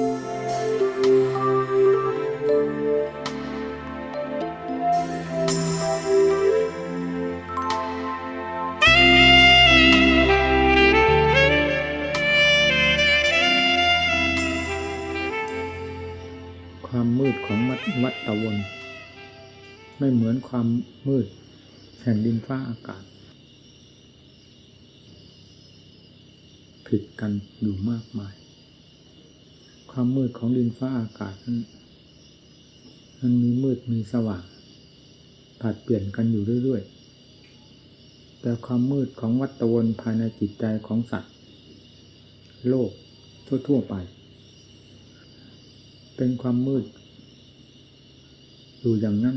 ความมืดของวัดวัดตะวันไม่เหมือนความมืดแห่งดินฟ้าอากาศ ผิดกันอยู่มากมาย ความมืดของดินฟ้าอากาศนั้นมันมีมืดมีสว่างผัดเปลี่ยนกันอยู่เรื่อยๆ แต่ความมืดของวัตวนภายในจิตใจของสัตว์ โลกทั่วๆไป เป็นความมืด อยู่อย่างนั้น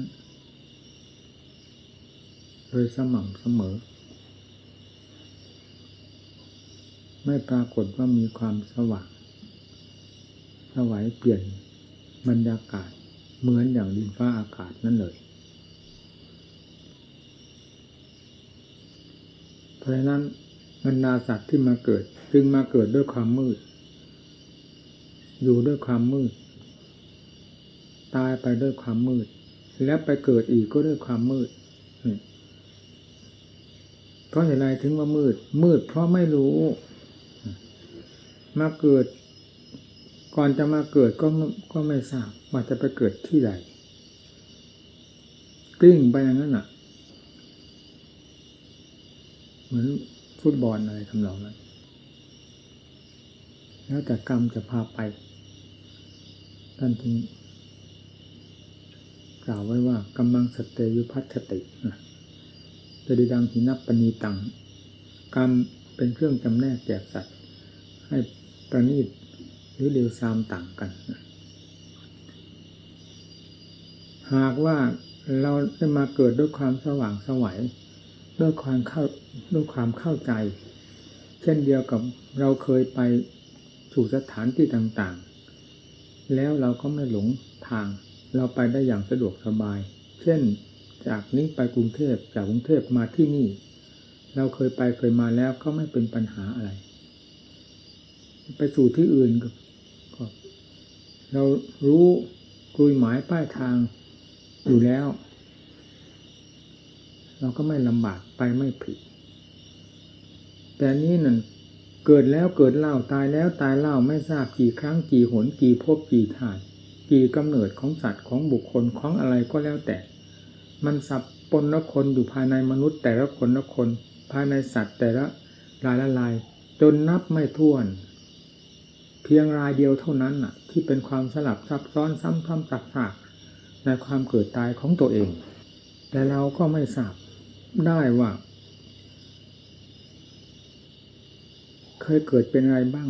โดยสม่ำเสมอ ไม่ปรากฏว่ามีความสว่าง สวัยเปลี่ยนบรรยากาศเหมือนอย่างดินฟ้าอากาศนั่นเลย เพราะฉะนั้นบรรดาสัตว์ที่มาเกิด จึงมาเกิดด้วยความมืด อยู่ด้วยความมืด ตายไปด้วยความมืด แล้วไปเกิดอีกก็ด้วยความมืดนี่เพราะเหตุไรถึงว่ามืด มืดเพราะไม่รู้ มาเกิด ก่อนจะมาเกิดก็ก็ไม่ทราบว่าจะไปเกิดที่ใดกลิ้งไปอย่างนั้นอะ เหมือนฟุตบอลอะไรทำนองนั้นแล้วแต่กรรมจะพาไปท่านจึงกล่าวไว้ว่ากำลังสเตยุพัฒตินะจะดีดังหินับปณีตัง กรรมเป็นเครื่องจำแนกแจกสัตว์ ให้ประณีต รือเร็วซามต่างกัน หากว่าเราได้มาเกิดด้วยความสว่างสวัยด้วยความเข้าด้วยความเข้าใจ เช่นเดียวกับเราเคยไปสู่สถานที่ต่างๆ แล้วเราก็ไม่หลงทาง เราไปได้อย่างสะดวกสบาย เช่นจากนี้ไปกรุงเทพจากกรุงเทพมาที่นี่ เราเคยไปเคยมาแล้วก็ไม่เป็นปัญหาอะไร ไปสู่ที่อื่นก็ก็ เรารู้กลุยหมายป้ายทางอยู่แล้ว เราก็ไม่ลำบากไปไม่ผิด แต่นี้นั่นเกิดแล้วเกิดเล่าตายแล้วตายเล่าไม่ทราบกี่ครั้งกี่หนกี่ภพกี่ชาติกี่กำเนิดของสัตว์ของบุคคลของอะไรก็แล้วแต่ มันสับปนละคนอยู่ภายในมนุษย์ แต่ละคนละคน ภายในสัตว์แต่ละรายละลายจนนับไม่ถ้วน เพียงรายเดียวเท่านั้นน่ะ ที่เป็นความสลับซับซ้อนซ้ำซ้ำซักซากในความเกิดตายของตัวเอง แต่เราก็ไม่ทราบได้ว่า เคยเกิดเป็นอะไรบ้าง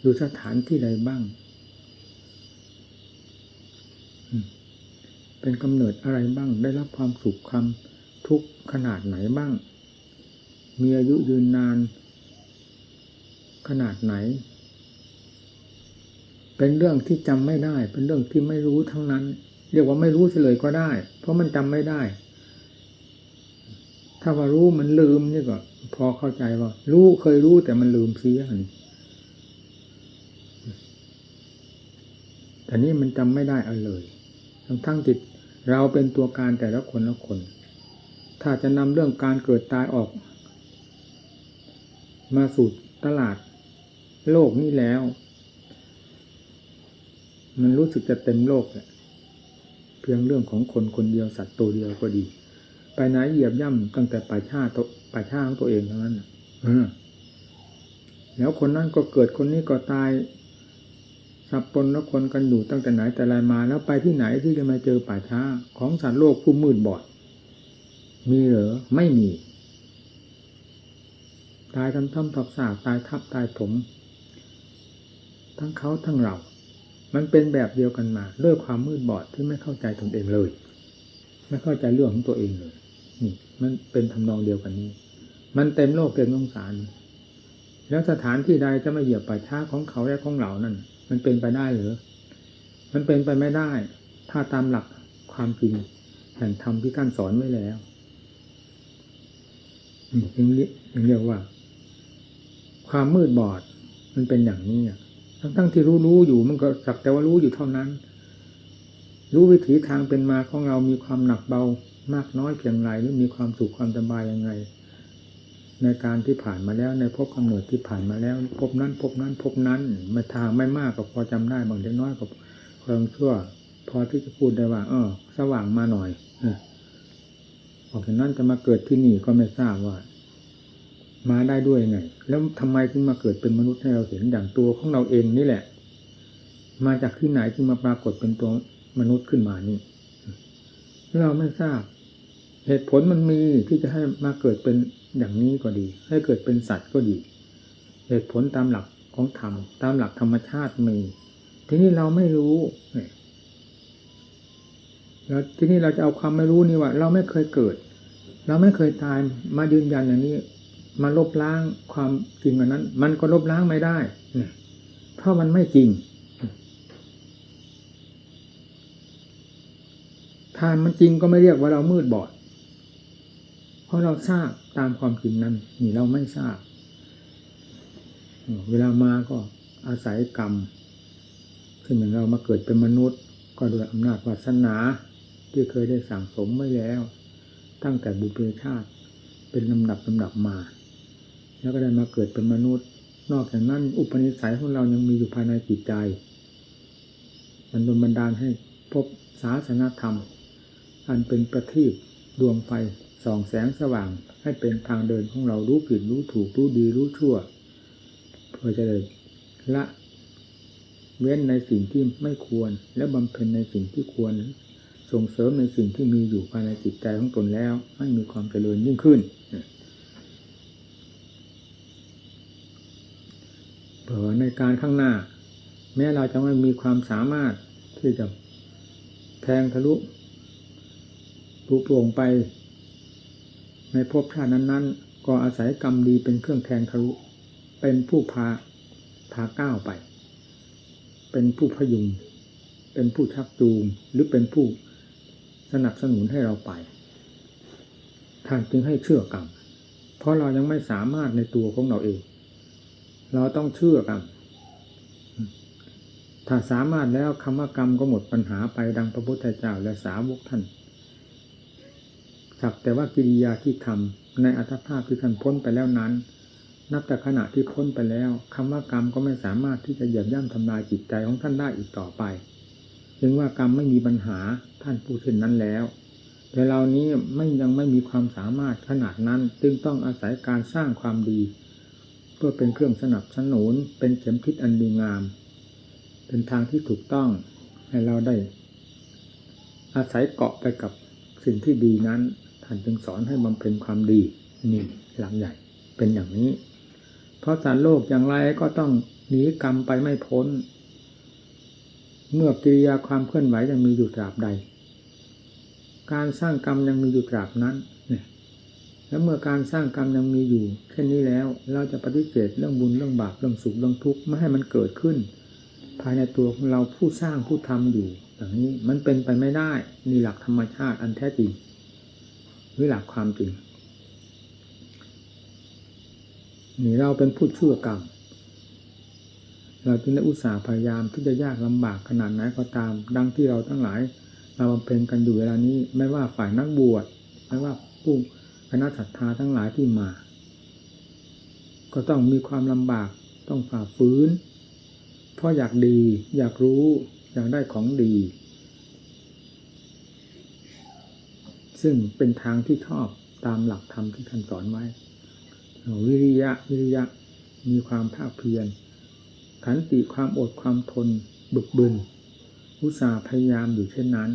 อยู่สถานที่ใดบ้าง เป็นกำเนิดอะไรบ้าง ได้รับความสุขความทุกข์ขนาดไหนบ้าง มีอายุยืนนาน ขนาดไหน เป็นเรื่องที่จำไม่ได้ เป็นเรื่องที่ไม่รู้ทั้งนั้น เรียกว่าไม่รู้เฉลยก็ได้ เพราะมันจำไม่ได้ ถ้าว่ารู้มันลืมนี่ก็พอเข้าใจว่า รู้เคยรู้แต่มันลืมเสียนี่แต่นี่มันจำไม่ได้เอาเลยทั้งทั้งจิตเราเป็นตัวการแต่ละคนละคน ถ้าจะนำเรื่องการเกิดตายออก มาสู่ตลาดโลกนี้แล้ว มันรู้สึกจะเต็มโลกแหละเพียงเรื่องของคนคนเดียวสัตว์ตัวเดียวก็ดี ไปไหนเหยียบย่ำตั้งแต่ป่าชาตป่าชาของตัวเองเท่านั้นอแล้วคนนั้นก็เกิดคนนี้ก็ตายสับปนแล้วคนกันอยู่ตั้งแต่ไหนแต่ไรมา แล้วไปที่ไหนที่จะมาเจอป่าช้า ของสัตว์โลกผู้มืดบอด มีเหรอไม่มี ตายทำทำทับสากตายทับตายถม ทั้งเขาทั้งเรา มันเป็นแบบเดียวกันมา ด้วยความมืดบอดที่ไม่เข้าใจตนเองเลย ไม่เข้าใจเรื่องของตัวเองเลยนี่ มันเป็นทำนองเดียวกันนี้ มันเต็มโลกเต็มสงสาร แล้วสถานที่ใดจะมาเหยียบป่าช้าของเขาและของเรานั่นมันเป็นไปได้หรือมันเป็นไปไม่ได้ ถ้าตามหลักความจริงแห่งธรรมที่ท่านสอนไว้แล้วจึงเรียกว่า ความมืดบอด มันเป็นอย่างนี้ ทั้งที่รู้รู้อยู่มันก็สักแต่ว่ารู้อยู่เท่านั้น รู้วิถีทางเป็นมาของเรามีความหนักเบามากน้อยเพียงไรหรือมีความสุขความสบายยังไง ในการที่ผ่านมาแล้วในภพกำเนิดที่ผ่านมาแล้วภพนั้นภพนั้นภพนั้นมาทางไม่มากก็พอจำได้บางเล็กน้อยก็ความชั่ว พอที่จะพูดได้ว่า เออ สว่างมาหน่อยเออออกจากนั้นจะมาเกิดที่นี่ก็ไม่ทราบว่า มาได้ด้วยไง แล้วทำไมถึงมาเกิดเป็นมนุษย์ให้เราเห็นอย่างตัวของเราเองนี่แหละ มาจากที่ไหนจึงมาปรากฏเป็นตัวมนุษย์ขึ้นมานี่ เราไม่ทราบ เหตุผลมันมีที่จะให้มาเกิดเป็นอย่างนี้ก็ดี ให้เกิดเป็นสัตว์ก็ดี เหตุผลตามหลักของธรรมตามหลักธรรมชาติมี ทีนี้เราไม่รู้แล้วทีนี้เราจะเอาความไม่รู้นี่ว่า เราไม่เคยเกิด เราไม่เคยตายมายืนยันอย่างนี้ มาลบล้างความจริงอันนั้น มันก็ลบล้างไม่ได้เนี่ยเพราะมันไม่จริง ถ้ามันจริงก็ไม่เรียกว่าเรามืดบอด เพราะเราทราบตามความจริงนั้น นี่เราไม่ทราบ เวลามาก็อาศัยกรรมเช่นอย่างเรามาเกิดเป็นมนุษย์ ก็โดยอำนาจวาสนา ที่เคยได้สั่งสมไว้แล้ว ตั้งแต่บุพเพชาติเป็นลำดับลำดับมา แล้วก็ได้มาเกิดเป็นมนุษย์ นอกจากนั้น อุปนิสัยของเรายังมีอยู่ภายในจิตใจ มันโดนบันดาลให้พบศาสนธรรม อันเป็นประทีปดวงไฟส่องแสงสว่าง ให้เป็นทางเดินของเรารู้ผิดรู้ถูกรู้ดีรู้ชั่ว เพื่อจะได้ละเว้นในสิ่งที่ไม่ควร และบำเพ็ญในสิ่งที่ควร ส่งเสริมในสิ่งที่มีอยู่ภายในจิตใจของตนแล้ว ให้มีความเจริญยิ่งขึ้น เผื่อในการข้างหน้า แม้เราจะไม่มีความสามารถที่จะแทงทะลุปูโปร่งไป ในภพชาตินั้น ๆ ก็อาศัยกรรมดีเป็นเครื่องแทงทะลุเป็นผู้พาพาก้าวไป เป็นผู้พยุง เป็นผู้ชักจูง หรือเป็นผู้สนับสนุนให้เราไปท่านจึงให้เชื่อกรรม เพราะเรายังไม่สามารถในตัวของเราเอง เราต้องเชื่อกรรมถ้าสามารถแล้วคำว่ากรรมก็หมดปัญหาไปดังพระพุทธเจ้าและสาวกท่านสักแต่ว่ากิริยาที่ทำในอัตภาพที่ท่านพ้นไปแล้วนั้น นับแต่ขณะที่พ้นไปแล้วคำว่ากรรมก็ไม่สามารถที่จะเหยียบย่ำทำลายจิตใจของท่านได้อีกต่อไปจึงว่ากรรมไม่มีปัญหาท่านพูดเช่นนั้นแล้ว แต่เรานี้ไม่ยังไม่มีความสามารถขนาดนั้น จึงต้องอาศัยการสร้างความดี เพื่อเป็นเครื่องสนับสนุนเป็นเข็มทิศอันดีงาม เป็นทางที่ถูกต้องให้เราได้ อาศัยเกาะไปกับสิ่งที่ดีนั้นท่านจึงสอนให้บำเพ็ญความดีนี่หลังใหญ่เป็นอย่างนี้ เพราะสารโลกอย่างไรก็ต้องหนีกรรมไปไม่พ้น เมื่อกิริยาความเคลื่อนไหวยังมีอยู่ตราบใด การสร้างกรรมยังมีอยู่ตราบนั้น แล้วเมื่อการสร้างกรรมยังมีอยู่เช่นนี้แล้ว เราจะปฏิเสธเรื่องบุญเรื่องบาปเรื่องสุขเรื่องทุกข์ไม่ให้มันเกิดขึ้น ภายในตัวของเราผู้สร้างผู้ทำอยู่อย่างนี้มันเป็นไปไม่ได้นี่หลักธรรมชาติอันแท้จริงหรือหลักความจริงนี่เราเป็นผู้ชั่วกรรม เราจึงได้อุตส่าห์พยายามที่จะยากลำบากขนาดไหนก็ตาม ดังที่เราทั้งหลาย เราบำเพ็ญกันอยู่เวลานี้ ไม่ว่าฝ่ายนักบวชไม่ว่าผู้ คณะศรัทธาทั้งหลายที่มา ก็ต้องมีความลำบากต้องฝ่าฟื้นเพราะอยากดี อยากรู้ อยากได้ของดี ซึ่งเป็นทางที่ชอบตามหลักธรรมที่ท่านสอนไว้ วิริยะ วิริยะ มีความภาคเพียร ขันติความอดความทน บึกบึนอุตสาห์พยายามอยู่เช่นนั้น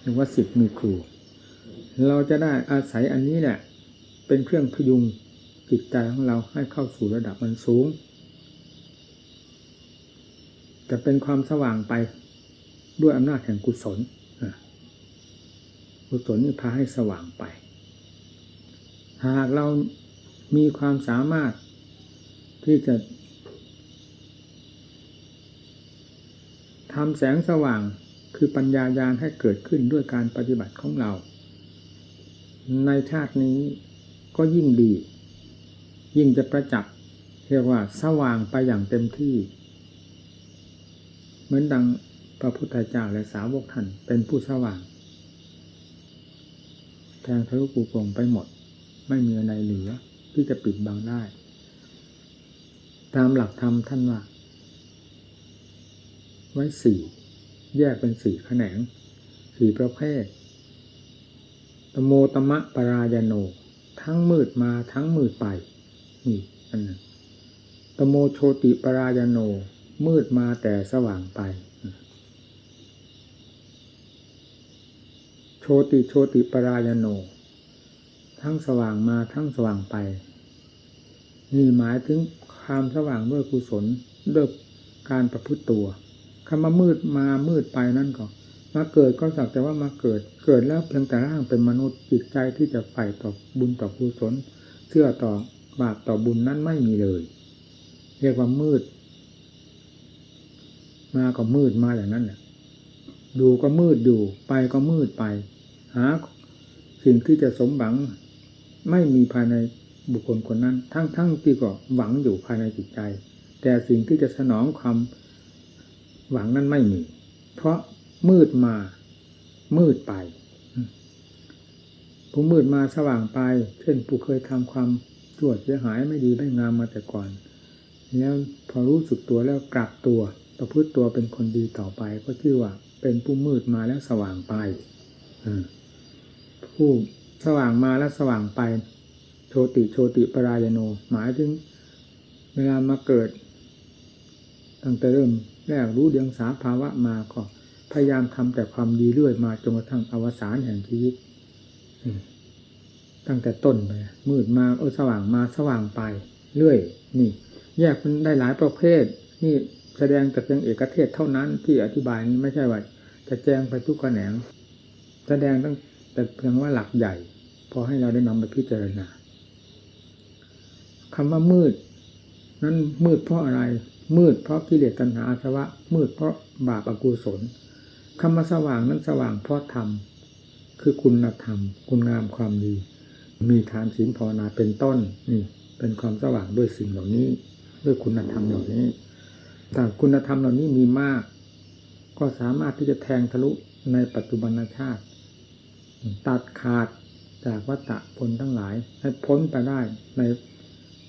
เรียกว่าสิทธิ์มีครู เราจะได้อาศัยอันนี้แหละ เป็นเครื่องพยุงจิตใจของเราให้เข้าสู่ระดับมันสูง จะเป็นความสว่างไปด้วยอำนาจแห่งกุศลกุศลนี่พาให้สว่างไป หากเรามีความสามารถที่จะทำแสงสว่างคือปัญญายาณให้เกิดขึ้นด้วยการปฏิบัติของเรา ในชาตินี้ก็ยิ่งดี ยิ่งจะประจักษ์เรียกว่าสว่างไปอย่างเต็มที่ เหมือนดังพระพุทธเจ้าและสาวกท่านเป็นผู้สว่าง แทงทะลุปูโปร่งไปหมด ไม่มีอะไรเหลือที่จะปิดบังได้ ตามหลักธรรมท่านว่า ไว้สี่ แยกเป็นสี่แขนงสี่ประเภท ตโมตมะปรายโน ทั้งมืดมาทั้งมืดไป นี่อันนึงตโมโชติปรายโน มืดมาแต่สว่างไป โชติโชติปรายโน ทั้งสว่างมาทั้งสว่างไป นี่หมายถึงความสว่างด้วยกุศลด้วยการประพฤติตัวคำว่ามืดมามืดไปนั่นก็ มาเกิดก็สักแต่ว่ามาเกิด เกิดแล้วเพียงแต่ร่างเป็นมนุษย์จิตใจที่จะใฝ่ต่อบุญต่อกุศลเชื่อต่อบาปต่อบุญนั้นไม่มีเลย เรียกว่ามืด มาก็มืดมาอย่างนั้นแหละดูก็มืดอยู่ไปก็มืดไป หา สิ่งที่จะสมหวัง ไม่มีภายในบุคคลคนนั้น ทั้งๆทที่ก็หวังอยู่ภายในจิตใจ แต่สิ่งที่จะสนองความหวังนั้นไม่มี เพราะ มืดมา มืดไป ผู้มืดมาสว่างไป เช่นผู้เคยทำความชั่วเสียหายไม่ดีไม่งามมาแต่ก่อน แล้วพอรู้สึกตัวแล้วกลับตัว ประพฤติตัวเป็นคนดีต่อไป ก็ชื่อว่า เป็นผู้มืดมาแล้วสว่างไปผู้สว่างมาแล้วสว่างไป โชติโชติปรายโน หมายถึง เวลามาเกิดตั้งแต่เริ่มแรกรู้เดียงสาภาวะมาก็ พยายามทำแต่ความดีเรื่อยมาจนกระทั่งอวสานแห่งชีวิตตั้งแต่ต้นไปมืดมาเออสว่างมาสว่างไปเรื่อย นี่ แยกมันได้หลายประเภท นี่แสดงแต่เพียงเอกเทศเท่านั้นที่อธิบายนี้ไม่ใช่ว่าจะแจ้งไปทุกแขนง แสดงตั้งแต่เพียงว่าหลักใหญ่ พอให้เราได้นำไปพิจารณาคำว่ามืด นั้นมืดเพราะอะไร มืดเพราะกิเลสตัณหาอาสวะ มืดเพราะบาปอกุศล คำว่าสว่างนั้นสว่างเพราะธรรมคือคุณธรรม คุณงามความดี มีทานศีลภาวนาเป็นต้นนี่เป็นความสว่างด้วยสิ่งเหล่านี้ ด้วยคุณธรรมเหล่านี้ แต่คุณธรรมเหล่านี้มีมาก ก็สามารถที่จะแทงทะลุในปัจจุบันชาติ ตัดขาดจากวัฏฏะผลทั้งหลาย ให้พ้นไปได้ใน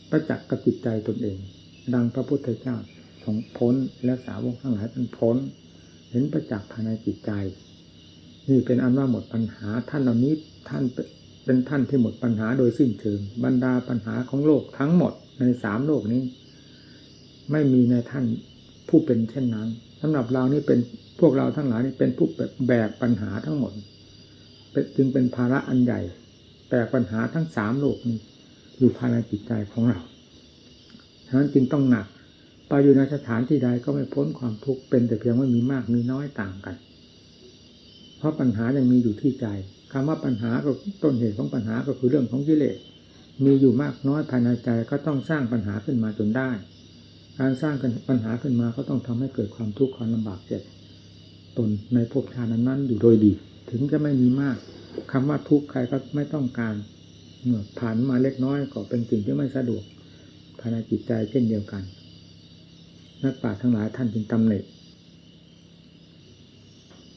ประจักษ์กับจิตใจตนเอง ดังพระพุทธเจ้าของพ้นและสาวกทั้งหลายเป็นพ้น เห็นประจักษ์ภายในจิตใจ นี่เป็นอันว่าหมดปัญหาท่านเหล่านี้ท่านเป็นท่านที่หมดปัญหาโดยสิ้นเชิงบรรดาปัญหาของโลกทั้งหมดในสามโลกนี้ ไม่มีในท่านผู้เป็นเช่นนั้นสำหรับเรานี่เป็นพวกเราทั้งหลายนี่เป็นผู้แบกปัญหาทั้งหมดจึงเป็นภาระอันใหญ่แบกปัญหาทั้งสามโลกนี้อยู่ภายในจิตใจของเราฉะนั้นจึงต้องหนัก ไปอยู่ในสถานที่ใดก็ไม่พ้นความทุกข์เป็นแต่เพียงว่ามีมากมีน้อยต่างกัน เพราะปัญหายังมีอยู่ที่ใจคำว่าปัญหาก็ต้นเหตุของปัญหาก็คือเรื่องของกิเลสมีอยู่มากน้อยภายในใจก็ต้องสร้างปัญหาขึ้นมาจนได้ การสร้างปัญหาขึ้นมาก็ต้องทำให้เกิดความทุกข์ความลำบากเจ็บตนในภพชาตินั้นอยู่โดยดี ถึงจะไม่มีมากคำว่าทุกข์ใครก็ไม่ต้องการเมื่อผ่านมาเล็กน้อยก็เป็นสิ่งที่ไม่สะดวกภายในจิตใจเช่นเดียวกัน นักปราชญ์ทั้งหลายท่านจึงตำหนิ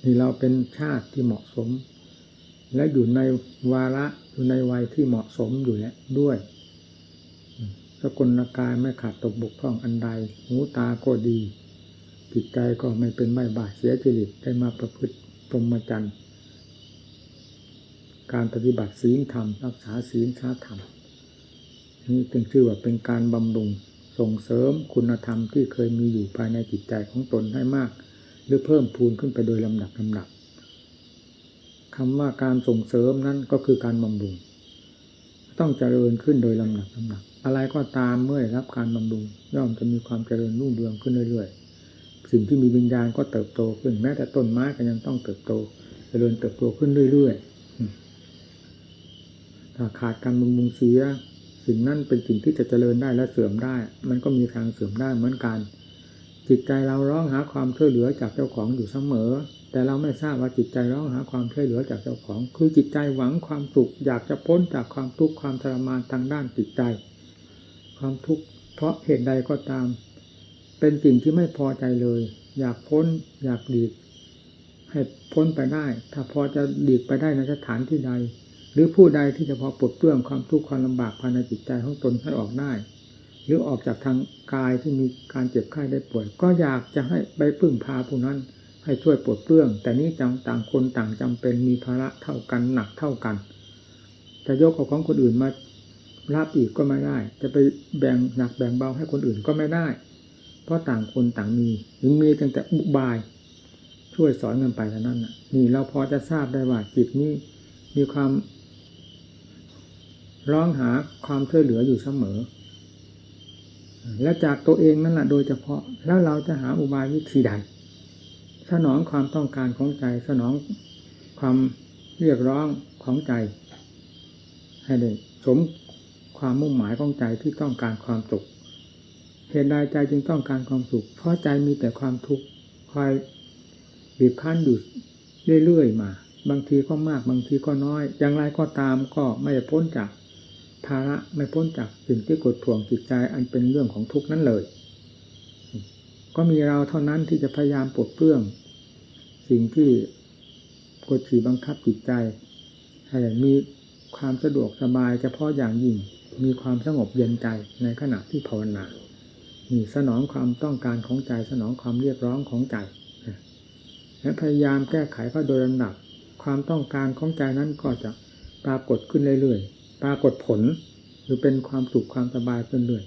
นี่เราเป็นชาติที่เหมาะสม และอยู่ในวาระอยู่ในวัยที่เหมาะสมอยู่แล้วด้วยสกุลกายไม่ขาดตกบกพร่องอันใดหูตาก็ดี จิตใจก็ไม่เป็นไม่บาดเสียจริตได้มาประพฤติปรมจันทร์การปฏิบัติศีลธรรม รักษาศีลชาธรรมนี่จึงชื่อว่าเป็นการบำรุง ส่งเสริมคุณธรรมที่เคยมีอยู่ภายในจิตใจของตนให้มาก หรือเพิ่มพูนขึ้นไปโดยลำดับลำดับคำว่าการส่งเสริมนั้นก็คือการบำรุง ต้องเจริญขึ้นโดยลำดับลำดับ อะไรก็ตามเมื่อรับการบำรุง ย่อมจะมีความเจริญรุ่งเรืองขึ้นเรื่อยๆ สิ่งที่มีวิญญาณก็เติบโตขึ้นแม้แต่ต้นไม้ก็ยังต้องเติบโต เจริญเติบโตขึ้นเรื่อยๆถ้าขาดการบำรุงเสีย สิ่งนั้นเป็นสิ่งที่จะเจริญได้และเสื่อมได้ มันก็มีทางเสื่อมได้เหมือนกัน จิตใจเราร้องหาความช่วยเหลือจากเจ้าของอยู่เสมอ แต่เราไม่ทราบว่าจิตใจร้องหาความช่วยเหลือจากเจ้าของ คือจิตใจหวังความสุขอยากจะพ้นจากความทุกข์ความทรมานทางด้านจิตใจ ความทุกข์เพราะเหตุใดก็ตาม เป็นสิ่งที่ไม่พอใจเลย อยากพ้นอยากหลีกให้พ้นไปได้ ถ้าพอจะหลีกไปได้ในสถานที่ใด หรือผู้ใดที่จะพอปลดเปลื้องความทุกข์ความลำบากภายในจิตใจของตนให้ออกได้ หรือออกจากทางกายที่มีการเจ็บไข้ได้ป่วย ก็อยากจะให้ไปพึ่งพาผู้นั้น ให้ช่วยปลดเปลื้อง แต่นี้จังต่างคนต่างจำเป็นมีภาระเท่ากันหนักเท่ากัน จะยกเอาของคนอื่นมารับอีกก็ไม่ได้ จะไปแบ่งหนักแบ่งเบาให้คนอื่นก็ไม่ได้ เพราะต่างคนต่างมีถึงมีตั้งแต่อุบาย ช่วยสอนกันไปเท่านั้นน่ะนี่เราพอจะทราบได้ว่าจิตนี้มีความ ร้องหาความช่วยเหลืออยู่เสมอ และจากตัวเองนั่นแหละโดยเฉพาะ แล้วเราจะหาอุบายวิธีใด สนองความต้องการของใจ สนองความเรียกร้องของใจ ให้ได้สมความมุ่งหมายของใจที่ต้องการความสุขเหตุใดใจจึงต้องการความสุข เพราะใจมีแต่ความทุกข์คอยบีบคั้นอยู่เรื่อยๆมา บางทีก็มากบางทีก็น้อย อย่างไรก็ตามก็ไม่พ้นจาก ภาระไม่พ้นจากสิ่งที่กดท่วงจิตใจอันเป็นเรื่องของทุกข์นั้นเลย ก็มีเราเท่านั้นที่จะพยายามปลดเปลื้อง สิ่งที่กดขี่บังคับจิตใจให้มีความสะดวกสบายเฉพาะอย่างยิ่งมีความสงบเย็นใจในขณะที่ภาวนานี่สนองความต้องการของใจสนองความเรียกร้องของใจและพยายามแก้ไขก็โดยลำดับความต้องการของใจนั้นก็จะปรากฏขึ้นเรื่อย ปรากฏผลหรือเป็นความสุขความสบายขึ้นเรื่อย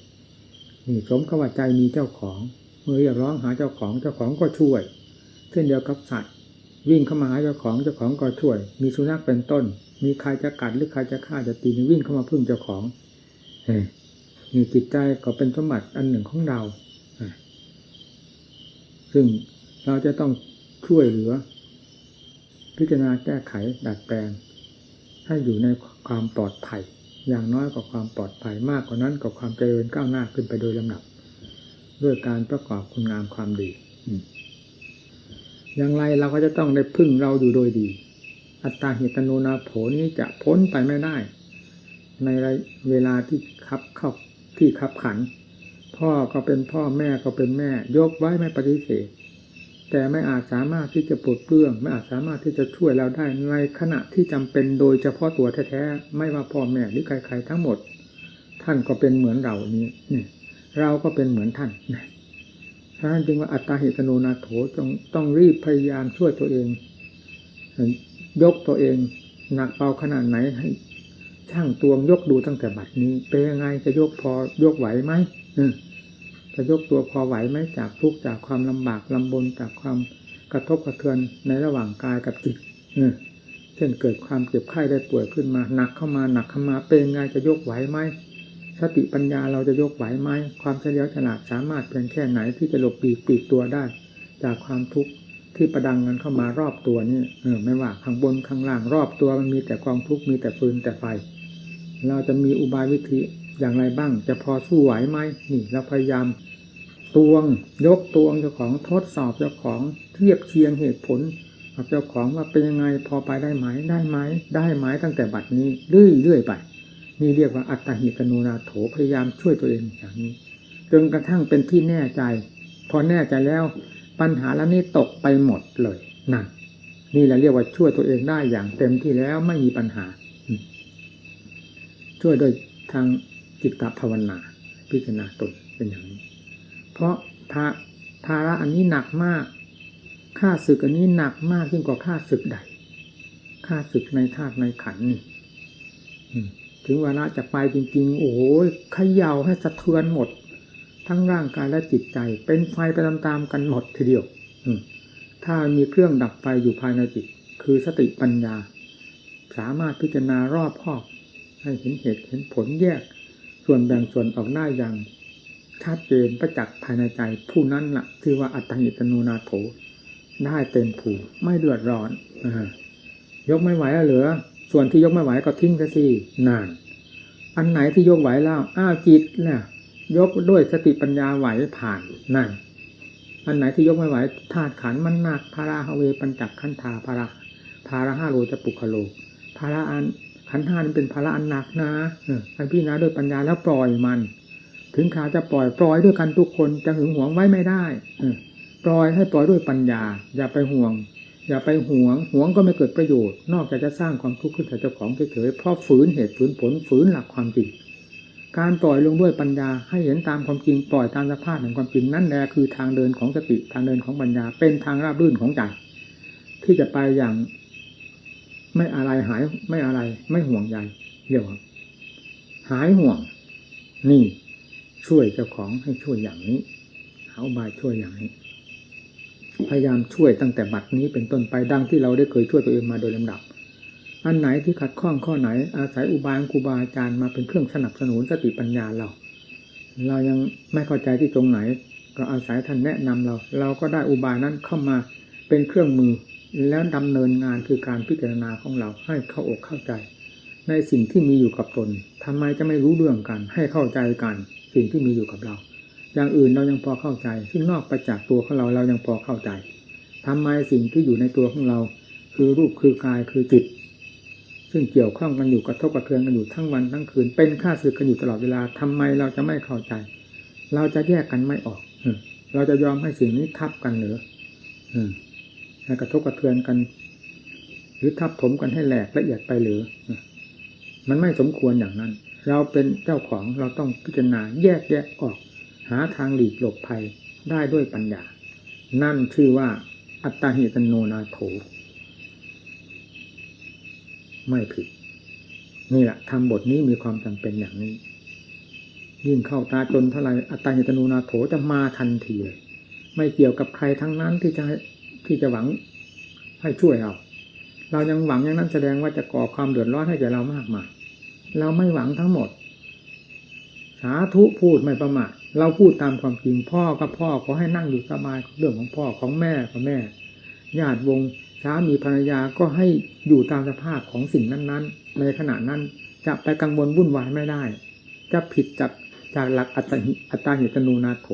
นี่สมกับว่าใจมีเจ้าของ เมื่อเรียกร้องหาเจ้าของเจ้าของก็ช่วย เช่นเดียวกับสัตว์ วิ่งเข้ามาหาเจ้าของเจ้าของก็ช่วย มีสุนัขเป็นต้น มีใครจะกัดหรือใครจะฆ่าจะตีวิ่งเข้ามาพึ่งเจ้าของนี่จิตใจก็เป็นสมบัติอันหนึ่งของเราซึ่งเราจะต้องช่วยเหลือ พิจารณาแก้ไขดัดแปลง ให้อยู่ในความปลอดภัย อย่างน้อยกว่าความปลอดภัยมากกว่านั้นกับความเจริญก้าวหน้าขึ้นไปโดยลำดับ ด้วยการประกอบคุณงามความดีอย่างไรเราก็จะต้องได้พึ่งเราอยู่โดยดี อัตตาหิตโนนาโผนี้จะพ้นไปไม่ได้ ในเวลาที่คับเข้าที่ขับขัน พ่อก็เป็นพ่อแม่ก็เป็นแม่ ยกไว้ไม่ปฏิเสธ แต่ไม่อาจสามารถที่จะปลดเปลื้อง ไม่อาจสามารถที่จะช่วยเราได้ในขณะที่จำเป็นโดยเฉพาะตัวแท้ๆไม่ว่าพ่อแม่หรือใครๆทั้งหมด ท่านก็เป็นเหมือนเรานี้เราก็เป็นเหมือนท่านท่านจึงว่าอัตตาเหิตโนนาโถต้องต้องรีบพยายามช่วยตัวเอง ยกตัวเองหนักเบาขนาดไหนให้ช่างตวงยกดูตั้งแต่บัดนี้ เป็นยังไงจะยกพอยกไหวไหม จะยกตัวพอไหวไหมจากทุกจากความลำบากลำบนจากความกระทบกระเทือนในระหว่างกายกับจิตเช่นเกิดความเจ็บไข้ได้ป่วยขึ้นมาหนักเข้ามาหนักเข้ามาเป็นยังไงจะยกไหวไหมสติปัญญาเราจะยกไหวไหมความเฉลียวฉลาดสามารถเพียงแค่ไหนที่จะหลบปีกปีกตัวได้ จากความทุกข์ที่ประดังกันเข้ามารอบตัวนี่เออไม่ว่าข้างบนข้างล่างรอบตัวมันมีแต่ความทุกข์มีแต่ฟืนแต่ไฟ เราจะมีอุบายวิธีอย่างไรบ้าง จะพอสู้ไหวไหมนี่เราพยายาม ตวง ยกตวงเจ้าของทดสอบเจ้าของเทียบเคียงเหตุผลกับเจ้าของว่าเป็นยังไงพอไปได้ไหมได้ไหมได้ไหมตั้งแต่บัดนี้เรื่อยเรื่อยไป นี่เรียกว่าอัตตาหิตโนนาโถพยายามช่วยตัวเองอย่างนี้จนกระทั่งเป็นที่แน่ใจ พอแน่ใจแล้ว ปัญหาแล้วนี่ตกไปหมดเลยนั่นนี่แหละเรียกว่าช่วยตัวเองได้อย่างเต็มที่แล้วไม่มีปัญหา ช่วยโดยทางจิตภาวนา พิจารณาตนเป็นอย่างนี้ เพราะภาภาระอันนี้หนักมากค่าศึกอันนี้หนักมากยิ่งกว่าค่าศึกใดค่าศึกในธาตุในขันนี่ถึงเวลาจะไปจริง ๆ โอ้โหขย่าให้สะเทือนหมด ทั้งร่างกายและจิตใจ เป็นไฟไปตามๆกันหมดทีเดียวถ้ามีเครื่องดับไฟอยู่ภายในจิต คือสติปัญญา สามารถพิจารณารอบคอบให้เห็นเหตุเห็นผลแยก ส่วนแบ่งส่วนออกหน้าอย่าง ชัดเจนประจักษ์ภายในใจ ผู้นั้นละ่ะคือว่าอัตติตโนนาโถได้เต็มผูไม่เดือดร้อนอยกไม่ไหวแล้วเหลือ ส่วนที่ยกไม่ไหวก็ทิ้งซะสินาน อันไหนที่ยกไหวแล้วอ้าวจิตเนี่ยยกด้วยสติปัญญาไหวผ่านนั่นอันไหนที่ยกไม่ไหวธาตุขันมันหนักภาราฮเวปัญจักขันธาภาระภาระห้าโลจะปุคโลภาระอันขันห้านี่เป็นภาระอันหนักนะอันพี่นะด้วยปัญญาแล้วปล่อยมัน ถึงขาจะปล่อยปล่อยด้วยกันทุกคนจะหึงหวงไว้ไม่ได้ปล่อยให้ปล่อยด้วยปัญญา อย่าไปห่วง อย่าไปหวงหวงก็ไม่เกิดประโยชน์ นอกจากจะสร้างความทุกข์ขึ้นแต่เจ้าของเฉยๆเพราะฝืนเหตุฝืนผลฝืนหลักความจริงการปล่อยลงด้วยปัญญาให้เห็นตามความจริงปล่อยตามสภาพแห่งความจริงนั่นแหละคือทางเดินของสติทางเดินของปัญญา เป็นทางราบรื่นของใจที่จะไปอย่าง ไม่อะไรหายไม่อะไร ไม่ห่วงใยเรียกว่าหายห่วง นี่ ช่วยเจ้าของให้ช่วยอย่างนี้เอาบายช่วยอย่างนี้ พยายามช่วยตั้งแต่บัดนี้เป็นต้นไปดังที่เราได้เคยช่วยตัวเองมาโดยลำดับ อันไหนที่ขัดข้องข้อไหน อาศัยอุบายของครูบาอาจารย์มาเป็นเครื่องสนับสนุนสติปัญญาเรา เรายังไม่เข้าใจที่ตรงไหน ก็อาศัยท่านแนะนำเรา เราก็ได้อุบายนั้นเข้ามาเป็นเครื่องมือแล้วดำเนินงานคือการพิจารณาของเราให้เข้าอกเข้าใจ ในสิ่งที่มีอยู่กับตนทำไมจะไม่รู้เรื่องกัน ให้เข้าใจกัน สิ่งที่มีอยู่กับเรา อย่างอื่นเรายังพอเข้าใจ ซึ่งนอกไปจากตัวของเราเรายังพอเข้าใจทำไมสิ่งที่อยู่ในตัวของเรา คือรูปคือกายคือจิต ซึ่งเกี่ยวข้องกันอยู่กระทบกระเทือนกันอยู่ทั้งวันทั้งคืน เป็นข้าศึกกันอยู่ตลอดเวลาทำไมเราจะไม่เข้าใจ เราจะแยกกันไม่ออกเราจะยอมให้สิ่งนี้ทับกันหรือให้กระทบกระเทือนกัน หรือทับถมกันให้แหลกละเอียดไปหรือ มันไม่สมควรอย่างนั้น เราเป็นเจ้าของเราต้องพิจารณาแยกแยะออก หาทางหลีกหลบภัยได้ด้วยปัญญา นั่นชื่อว่า อัตตาหิตโนนาโถ ไม่ผิด นี่แหละทำบทนี้มีความจำเป็นอย่างนี้ ยิ่งเข้าตาจนเท่าไรอัตตาหิตโนนาโถจะมาทันทีเลยไม่เกี่ยวกับใครทั้งนั้นที่จะที่จะหวังให้ช่วยเรา เรายังหวังอย่างนั้นแสดงว่าจะก่อความเดือดร้อนให้แก่เรามากมาย เราไม่หวังทั้งหมด สาธุพูดไม่ประมาทเราพูดตามความจริงพ่อกับพ่อขอให้นั่งอยู่สบายเรื่องของพ่อของแม่ของแม่ญาติวงสามีภรรยาก็ให้อยู่ตามสภาพของสิ่งนั้น ๆ ในขณะนั้นจะไปกังวลวุ่นวายไม่ได้ จะผิดจากจากหลักอัตติอัตาหิตนูนาโถ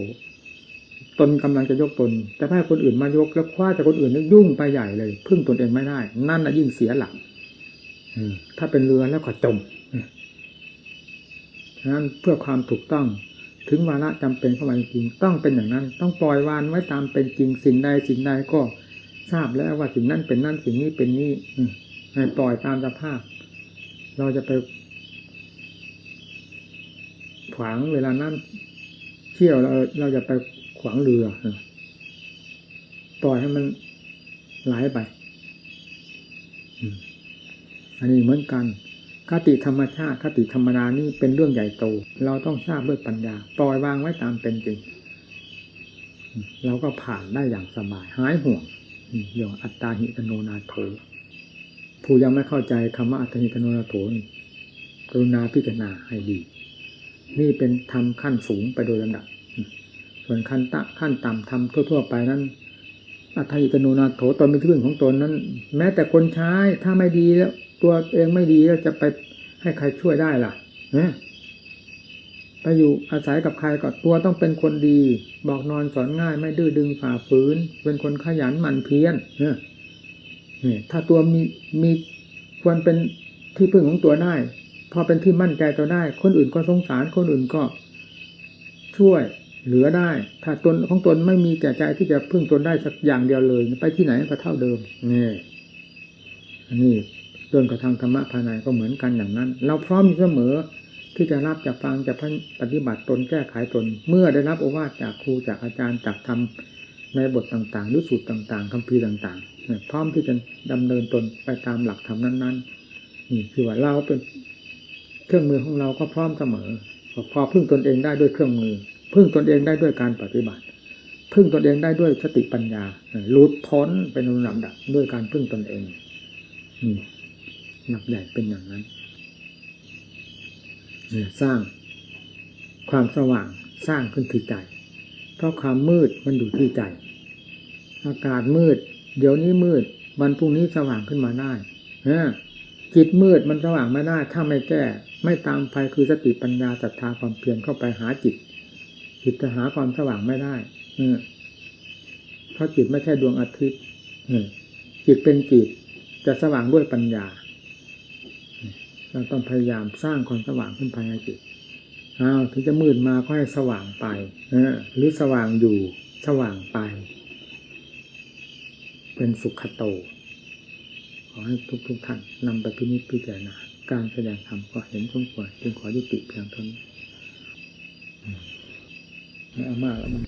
ตนกำลังจะยกตน แต่ถ้าคนอื่นมายกแล้วคว้าจากคนอื่นนี่ยุ่งไปใหญ่เลย พึ่งตนเองไม่ได้ นั่นน่ะยิ่งเสียหลักถ้าเป็นเรือแล้วก็จม ฉะนั้นเพื่อความถูกต้องถึงวาระจำเป็นเข้ามาจริงต้องเป็นอย่างนั้น ต้องปล่อยวานไว้ตามเป็นจริงสิ่งใดสิ่งใดก็ทราบแล้วว่าสิ่งนั้นเป็นนั่นสิ่งนี้เป็นนี้ให้ปล่อยตามสภาพ เราจะไปขวางเวลานั้นเที่ยวเราเราจะไปขวางเรือปล่อยให้มันไหลไป อันนี้เหมือนกัน คติธรรมชาติคติธรรมดานี่เป็นเรื่องใหญ่โต เราต้องทราบด้วยปัญญา ปล่อยวางไว้ตามเป็นจริง เราก็ผ่านได้อย่างสบายหายห่วงเรื่องอัตตาหิตโนนาโถผู้ยังไม่เข้าใจคำว่าอัตตาหิตโนนาโถกรุณาพิจารณาให้ดี นี่เป็นธรรมขั้นสูงไปโดยลำดับ ส่วนขั้นตะขั้นต่ำทำทั่ว ๆ ไปนั้นอัตตาหิตโนนาโถตอนเป็นที่พึ่งของตนนั้น แม้แต่คนใช้ถ้าไม่ดีแล้ว ตัวเองไม่ดีแล้วจะไปให้ใครช่วยได้ล่ะนะไปอยู่อาศัยกับใครก็ตัวต้องเป็นคนดี บอกนอนสอนง่ายไม่ดื้อดึงฝ่าฝืน เป็นคนขยันหมั่นเพียรนี่ถ้าตัวมีมีควรเป็นที่พึ่งของตัวได้ พอเป็นที่มั่นใจตัวได้ คนอื่นก็สงสารคนอื่นก็ ช่วยเหลือได้ ถ้าตนของตนไม่มีแก่ใจที่จะพึ่งตนได้สักอย่างเดียวเลย ไปที่ไหนก็เท่าเดิมนี่นี่ เรื่องกระทางธรรมะภายในก็เหมือนกันอย่างนั้น เราพร้อมเสมอที่จะรับจะฟังจะปฏิบัติตนแก้ไขตน เมื่อได้รับโอวาทจากครูจากอาจารย์จากธรรมในบทต่างๆหรือสูตรต่างๆคำพีต่างๆพร้อมที่จะดำเนินตนไปตามหลักธรรมนั้นๆนี่คือว่าเราเป็นเครื่องมือของเราก็พร้อมเสมอ พอพึ่งตนเองได้ด้วยเครื่องมือ พึ่งตนเองได้ด้วยการปฏิบัติ พึ่งตนเองได้ด้วยสติปัญญาหลุดพ้นเป็นลำดับด้วยการพึ่งตนเองนี่ หนักใหญ่เป็นอย่างนั้นสร้างความสว่างสร้างขึ้นที่ใจ เพราะความมืดมันอยู่ที่ใจ อากาศมืด เดี๋ยวนี้มืด วันพรุ่งนี้สว่างขึ้นมาได้จิตมืดมันสว่างไม่ได้ ถ้าไม่แก้ ไม่ตามไฟคือสติปัญญาศรัทธาความเพียรเข้าไปหาจิต จิตจะหาความสว่างไม่ได้เพราะจิตไม่ใช่ดวงอาทิตย์จิตเป็นจิตจะสว่างด้วยปัญญา เราต้องพยายามสร้างความสว่างขึ้นภายในจิตอ้าวถึงจะมืดมาก็ให้สว่างไปหรือสว่างอยู่สว่างไป เป็นสุขโต ขอให้ทุกทุกท่านนำไปพินิจพิจารณาการแสดงธรรมก็เห็นสมควรจึงขอยุติเพียงเท่านี้ไม่เอามากแล้วมัน